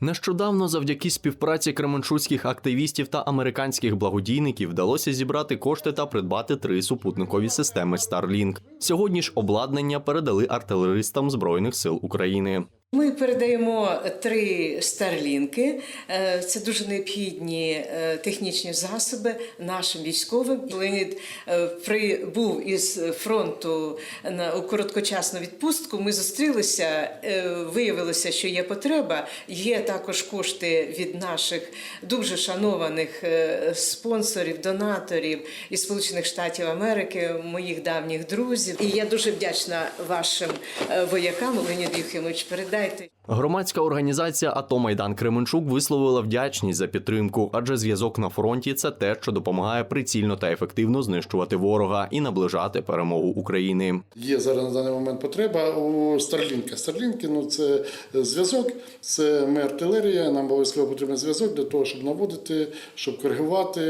Нещодавно, завдяки співпраці кременчуцьких активістів та американських благодійників, вдалося зібрати кошти та придбати три супутникові системи Starlink. Сьогодні ж обладнання передали артилеристам збройних сил України. Ми передаємо три старлінки. Е, Це дуже необхідні е, технічні засоби нашим військовим. Леонід е, прибув із фронту на у короткочасну відпустку. Ми зустрілися. Виявилося, що є потреба. Є також кошти від наших дуже шанованих спонсорів, донаторів із Сполучених Штатів Америки, моїх давніх друзів. І я дуже вдячна вашим воякам. Леонід Юхимович, передайте. Громадська організація АТО Майдан Кременчук висловила вдячність за підтримку, адже зв'язок на фронті це те, що допомагає прицільно та ефективно знищувати ворога і наближати перемогу України. Є зараз на даний момент потреба у Старлінка. Старлінки ну це зв'язок, це ми артилерія. Нам обов'язково потрібен зв'язок для того, щоб наводити, щоб коригувати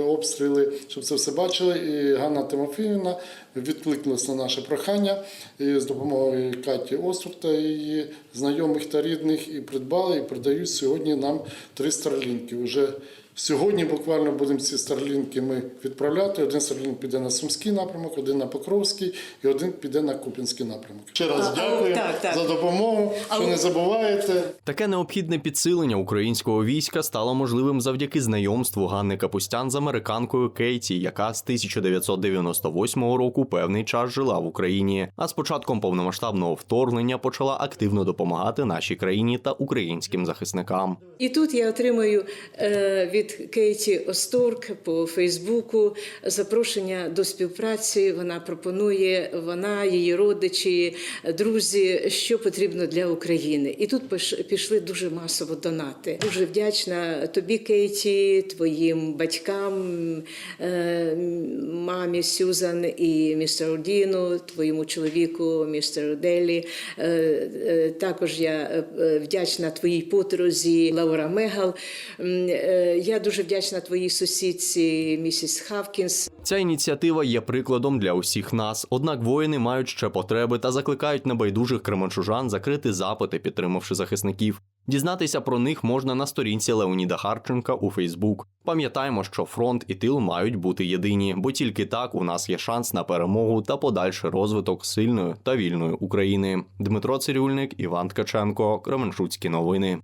обстріли, щоб це все бачили. І Ганна Тимофіївна відкликнулася на наше прохання і з допомогою Каті Острук та її знайомих та рідних і придбали і продають сьогодні нам три старлінки. Уже Сьогодні буквально будемо ці старлінки ми відправляти. Один старлінк піде на Сумський напрямок, один на Покровський і один піде на Купінський напрямок. Ще раз дякую так, так. за допомогу. Що А, не забуваєте. Таке необхідне підсилення українського війська стало можливим завдяки знайомству Ганни Капустян з американкою Кейті, яка з 1998 року певний час жила в Україні. А з початком повномасштабного вторгнення почала активно допомагати нашій країні та українським захисникам. І тут я отримую е, від Кейті Осторк по Фейсбуку запрошення до співпраці. Вона пропонує вона, її родичі, друзі, що потрібно для України. І тут пішли дуже масово донати. Дуже вдячна тобі, Кейті, твоїм батькам, е, мамі Сюзан і містеру Діну, твоєму чоловіку, містеру Делі. Е, е, Також я вдячна твоїй подрузі Лаура Мегал. Я дуже вдячна твоїй сусідці місіс Хавкінс. Ця ініціатива є прикладом для усіх нас. Однак воїни мають ще потреби та закликають небайдужих кременчужан закрити запити, підтримавши захисників. Дізнатися про них можна на сторінці Леоніда Харченка у Фейсбук. Пам'ятаємо, що фронт і тил мають бути єдині, бо тільки так у нас є шанс на перемогу та подальший розвиток сильної та вільної України. Дмитро Цирюльник, Іван Ткаченко, Кременчуцькі новини.